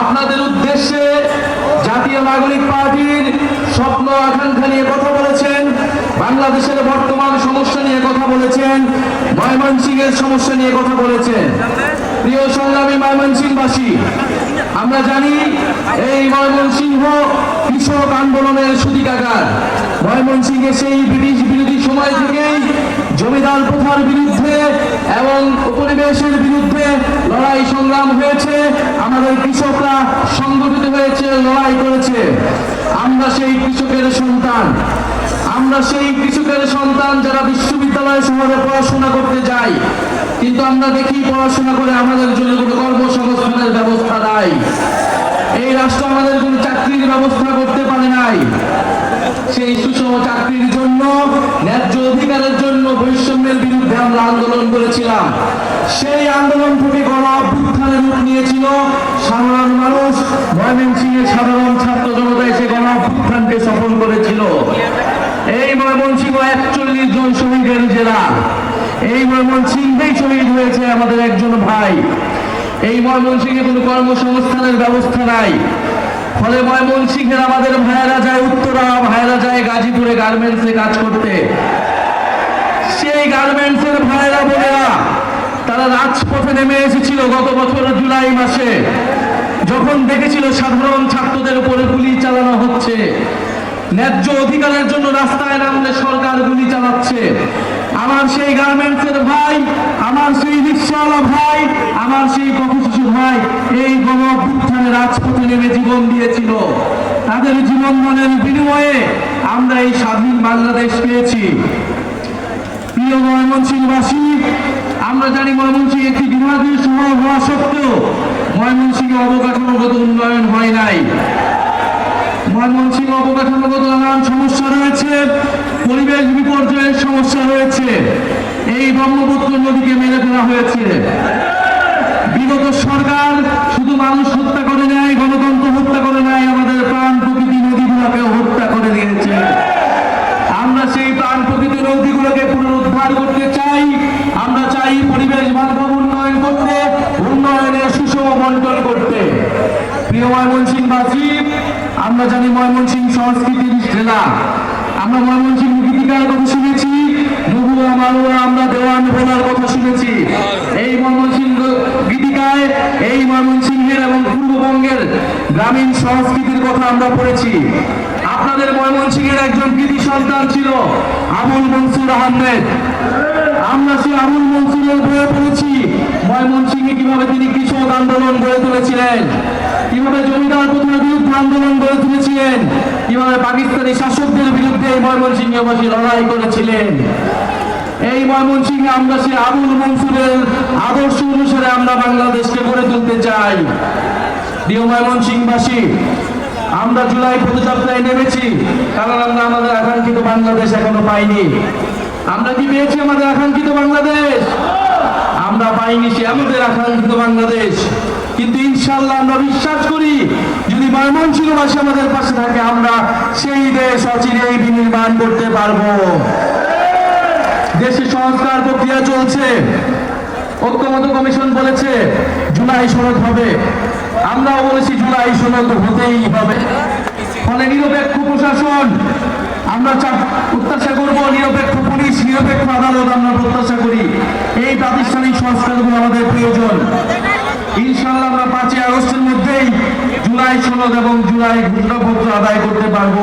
আপনাদের উদ্দেশ্যে জাতীয় নাগরিক পার্টির স্বপ্ন আকাঙ্ক্ষা নিয়ে কথা বলেছেন, বাংলাদেশের বর্তমান সমস্যা নিয়ে কথা বলেছেন, ময়মনসিংহের সমস্যা নিয়ে কথা বলেছেন। প্রিয় সংগ্রামী ময়মনসিং ময়মনসিংহবাসী, আমরা জানি এই ময়মনসিংহ কৃষক আন্দোলনের সুদিকাগার ময়মনসিংহে সেই ব্রিটিশ বিরোধী সময় থেকেই জমিদার প্রথার বিরুদ্ধে এবং উপনিবেশের বিরুদ্ধে লড়াই সংগ্রাম হয়েছে। আমাদের কৃষকরা সংগঠিত হয়েছে, লড়াই করেছে। আমরা সেই কৃষকের সন্তান। আমরা সেই কৃষকের সন্তান যারা বিশ্ববিদ্যালয় শহরে পড়াশোনা করতে যাই কিন্তু আমরা দেখি পড়াশোনা করে আমাদের জন্য কোনো কর্মসংস্থানের ব্যবস্থা নাই। এই রাষ্ট্র আমাদের কোনো চাকরির ব্যবস্থা করতে পারে নাই। সেই সুষম চাকরির জন্য, ন্যায্য অধিকারের জন্য বিরুদ্ধে আমরা আন্দোলন করেছিলাম। সেই আন্দোলন থেকে গণ রূপ নিয়েছিল সাধারণ মানুষ। ময়মনসিংহের সাধারণ ছাত্র জনতা এসে গণ সফল করেছিল। এই ময়মনসিংহ একচল্লিশ জন শহীদের জেলা। এই ময়মনসিংহেই শহীদ হয়েছে আমাদের একজন ভাই। এই ময়মনসিংহে কোনো কর্মসংস্থানের ব্যবস্থা নাই। ফলে ময়মনসিংহের আমাদের ভাইয়েরা যায় উত্তরা ভাইয়েরা যায় গাজীপুরে গার্মেন্টসে কাজ করতে। সেই গার্মেন্টসের ভাইয়েরা বোনেরা, তারা রাজপথে নেমে এসেছিল গত বছর জুলাই মাসে। যখন দেখেছিল সাধারণ ছাত্রদের উপরে গুলি চালানো হচ্ছে, ন্যায্য অধিকারের জন্য রাস্তায় নামলে সরকার গুলি চালাচ্ছে। আমার সেই গার্মেন্টসের ভাই, আমার সেই রিক্সাওয়ালা ভাই, আমার সেই পথশিশু ভাই, এই গণ অভ্যুত্থানে রাজপথে নেমে জীবন দিয়েছিল। তাদের জীবন মনের বিনিময়ে আমরা এই স্বাধীন বাংলাদেশ পেয়েছি। প্রিয় ময়মনসিংহবাসী, আমরা জানি ময়মনসিংহ একটি বিভাগীয় শহর হওয়া সত্ত্বেও ময়মনসিংহে অবকাঠামোগত উন্নয়ন হয় নাই। ময়মনসিংহ অবকাঠামোগত নানান সমস্যা রয়েছে, পরিবেশ বিপর্যয়ের সমস্যা রয়েছে। এই ব্রহ্মপুত্র নদীকে মেরে ফেলা হয়েছে বিগত সরকার শুধু মানুষ হত্যা করে নেয় গণতন্ত্র হত্যা করে নেয় আমাদের প্রাণ প্রকৃতি নদীগুলোকে হত্যা করে দিয়েছে আমরা সেই প্রাণ প্রকৃতি নদীগুলোকে পুনরুদ্ধার করতে চাই আমরা চাই পরিবেশ বান্ধব উন্নয়ন করতে উন্নয়নের সুষম বন্টন করতে প্রিয় ময়মনসিংহবাসী আমরা জানি ময়মনসিংহ সংস্কৃতির জেলা। আমরা ময়মনসিংহ গীতিকার কথা শুনেছি, নবুয়া মালুয়া আমরা দেওয়ান বলার কথা শুনেছি। এই ময়মনসিংহ গীতিকায়, এই ময়মনসিংহের এবং পূর্ববঙ্গের গ্রামীণ সংস্কৃতির কথা আমরা পড়েছি। আপনাদের ময়মনসিংহের একজন কৃতি সন্তান ছিল আবুল মনসুর আহমেদ। আমরা সেই আবুল মনসুরের বইয়ে পড়েছি, ময়মনসিংহে কীভাবে তিনি কৃষক আন্দোলন গড়ে তুলেছিলেন। কীভাবে জমিদার প্রথার বিরুদ্ধে আন্দোলন গড়ে তুলেছিলেন। কীভাবে পাকিস্তানি শাসকদের বিরুদ্ধে ময়মনসিংহবাসী লড়াই করেছিলেন। এই ময়মনসিংহে আমরা সেই আবুল মনসুরের আদর্শ অনুসারে আমরা বাংলাদেশকে গড়ে তুলতে চাই। প্রিয় ময়মনসিংহবাসী, আমরা জুলাই পদযাত্রায় নেমেছি, কারণ আমরা আমাদের আকাঙ্ক্ষিত বাংলাদেশ এখনও পাইনি। আমরা কি পেয়েছি আমাদের আকাঙ্ক্ষিত বাংলাদেশ? আমরা পাইনি সে আমাদের আকাঙ্ক্ষিত বাংলাদেশ। কিন্তু ইনশাল্লাহ আমরা বিশ্বাস করি, যদি ময়মনসিংহবাসী আমাদের পাশে থাকে, আমরা সেই দেশ অচিরেই বিনির্মাণ করতে পারব। দেশে সংস্কার প্রক্রিয়া চলছে। ঐক্যমত কমিশন বলেছে, জুলাই সনদ হবে। আমরাও বলেছি জুলাই সনদ হতেই হবে। ফলে নিরপেক্ষ প্রশাসন, আমরা প্রত্যাশা করব নিরপেক্ষ পুলিশ, নিরপেক্ষ আদালত আমরা প্রত্যাশা করি। এই প্রাতিষ্ঠানিক সংস্কারগুলো আমাদের প্রয়োজন। ইনশাল্লাহ আমরা পাঁচই আগস্টের মধ্যেই জুলাই ষোলো এবং জুলাই ঘোষণাপত্র আদায় করতে পারব।